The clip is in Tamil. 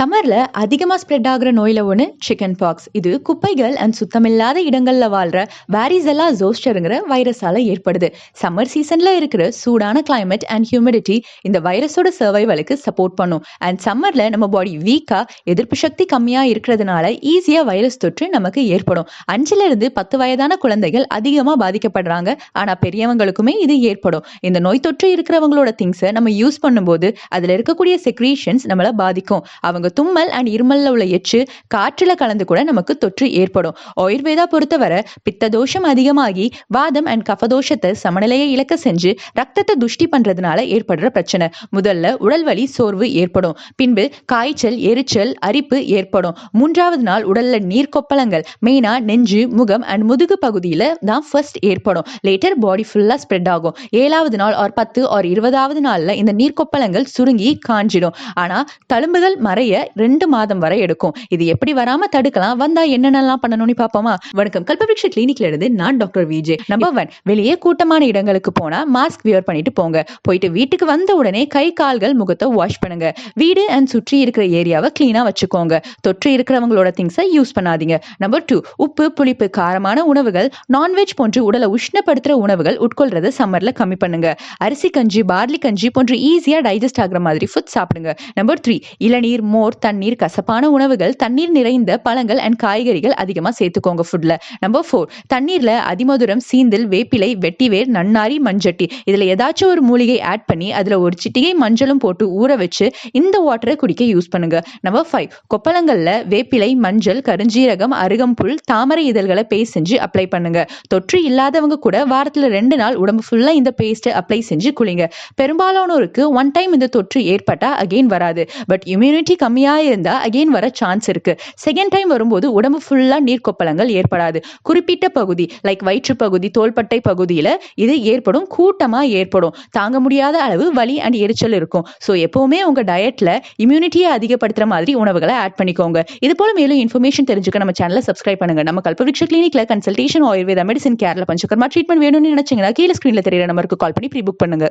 சம்மரில் அதிகமாக ஸ்ப்ரெட் ஆகிற நோயில் ஒன்று சிக்கன் பாக்ஸ் இது குப்பைகள் அண்ட் சுத்தமில்லாத இடங்களில் வாழ்கிற வேரிசெல்லா ஜோஸ்டருங்கிற வைரஸால் ஏற்படுது. சம்மர் சீசனில் இருக்கிற சூடான கிளைமேட் அண்ட் ஹியூமிடிட்டி இந்த வைரஸோட சர்வைவலுக்கு சப்போர்ட் பண்ணும். அண்ட் சம்மரில் நம்ம பாடி வீக்காக எதிர்ப்பு சக்தி கம்மியாக இருக்கிறதுனால ஈஸியாக வைரஸ் தொற்று நமக்கு ஏற்படும். அஞ்சிலிருந்து பத்து வயதான குழந்தைகள் அதிகமாக பாதிக்கப்படுறாங்க. ஆனால் பெரியவங்களுக்குமே இது ஏற்படும். இந்த நோய் தொற்று இருக்கிறவங்களோட திங்ஸை நம்ம யூஸ் பண்ணும்போது அதில் இருக்கக்கூடிய செக்ரீஷன்ஸ் நம்மளை பாதிக்கும். அவங்க தும்மல் அண்ட் இருமல்ல உள்ள எச்சு காற்றில் கலந்து கூட நமக்கு தொற்று ஏற்படும். ஆயுர்வேதா பொறுத்தவரை பித்த தோஷம் அதிகமாகி வாதம் அண்ட் கஃபதோஷத்தை சமநிலையை இழக்க செஞ்சு ரத்தத்தை துஷ்டி பண்றதுனால ஏற்படுற பிரச்சனை. முதல்ல உடல் வலி சோர்வு ஏற்படும். பின்பு காய்ச்சல் எரிச்சல் அரிப்பு ஏற்படும். மூன்றாவது நாள் உடல்ல நீர் கொப்பளங்கள் மெயினா நெஞ்சு முகம் அண்ட் முதுகு பகுதியில தான் ஃபர்ஸ்ட் ஏற்படும். லேட்டர் பாடி ஃபுல்லா ஸ்ப்ரெட் ஆகும். ஏழாவது நாள் ஆர் பத்து ஆர் இருபதாவது நாள்ல இந்த நீர்க்கொப்பளங்கள் சுருங்கி காஞ்சிடும். ஆனா தழும்புகள் மறைய ரெண்டு மாதம் வரை எடுக்கும். இது எப்படி வராம தடுக்கலாம்? வந்தா என்னென்னலாம் பண்ணணும்னு பாப்போமா வணக்கம். கல்பவிருஷ கிளினிக்ல இருந்து நான் டாக்டர் விஜே நம்பர் ஒன் வெளியே கூட்டமான இடங்களுக்கு போனா மாஸ்க் வியர் பண்ணிட்டு போங்க. போயிட்டு வீட்டுக்கு வந்த உடனே கை கால்கள் முகத்தை வாஷ் பண்ணுங்க. வீடு அண்ட் சுற்றி இருக்கிற ஏரியாவை கிளீனா வச்சுக்கோங்க. தொற்று இருக்கிறவங்களோட திங்ஸை யூஸ் பண்ணாதீங்க. நம்பர் டூ உப்பு புளிப்பு காரமான உணவுகள் நான்வெஜ் போன்று உடலை உஷ்ணப்படுத்துற உணவுகள் உட்கொள்றத சம்மர்ல கம்மி பண்ணுங்க. அரிசி கஞ்சி பார்லி கஞ்சி போன்று ஈஸியா டைஜஸ்ட் ஆகுற மாதிரி ஃபுட் சாப்பிடுங்க. நம்பர் த்ரீ இளநீர் மோர் தண்ணீர் கசப்பான உணவுகள் தண்ணீர் நிறைந்த பழங்கள் அண்ட் காய்கறிகள் அதிகமா சேர்த்துக்கோங்க ஃபுட்டில் நம்பர் ஃபோர் தண்ணீர்ல அதிமதுரம் சீந்தில் வேப்பிலை வெட்டிவேர் நன்னாரி மஞ்சட்டி. இதில் ஏதாச்சும் ஒரு மூலிகை ஆட் பண்ணி அதுல ஒரு சிட்டிகை மஞ்சளும் போட்டு ஊற வச்சு இந்த வாட்டரை குடிக்க யூஸ் பண்ணுங்க. நம்பர் ஃபைவ் கொப்பளங்கள்ல வேப்பிலை மஞ்சள் கருஞ்சீரகம் அருகம்புல் தாமரை இதழ்களை பேஸ்ட் செஞ்சு அப்ளை பண்ணுங்க. தொற்று இல்லாதவங்க கூட வாரத்துல ரெண்டு நாள் உடம்பு ஃபுல்லா இந்த பேஸ்ட்டை அப்ளை செஞ்சு குளிங்க. பெரும்பாலானோருக்கு ஒன் டைம் இந்த தொற்று ஏற்பட்டா அகெயின் வராது. பட் இம்யூனிட்டி கம்மி கம்மியாக இருந்தா அகெயின் வர சான்ஸ் இருக்கு. செகண்ட் டைம் வரும்போது உடம்பு ஃபுல்லா நீர்க்கொப்பளங்கள் ஏற்படாது. குறிப்பிட்ட பகுதி லைக் வயிற்று பகுதி தோள்பட்டை பகுதியில் இது ஏற்படும் கூட்டமாக ஏற்படும். தாங்க முடியாத அளவு வலி அண்ட் எரிச்சல் இருக்கும். ஸோ எப்போவுமே உங்க டயட்ல இம்யூனிட்டியை அதிகப்படுத்துற மாதிரி உணவுகளை ஆட் பண்ணிக்கோங்க. இது போல மேலும் இன்ஃபர்மேஷன் தெரிஞ்சுக்க நம்ம சேனலை சப்ஸ்கிரைப் பண்ணுங்க. நம்ம Kalpaviksha கிளினிக்ல consultation Ayurveda medicine Kerala Panchakarma treatment வேணும்னு நினைச்சீங்கன்னா கீழே ஸ்க்ரீனில் தெரியுற நம்பருக்கு கால் பண்ணி ப்ரீ புக் பண்ணுங்க.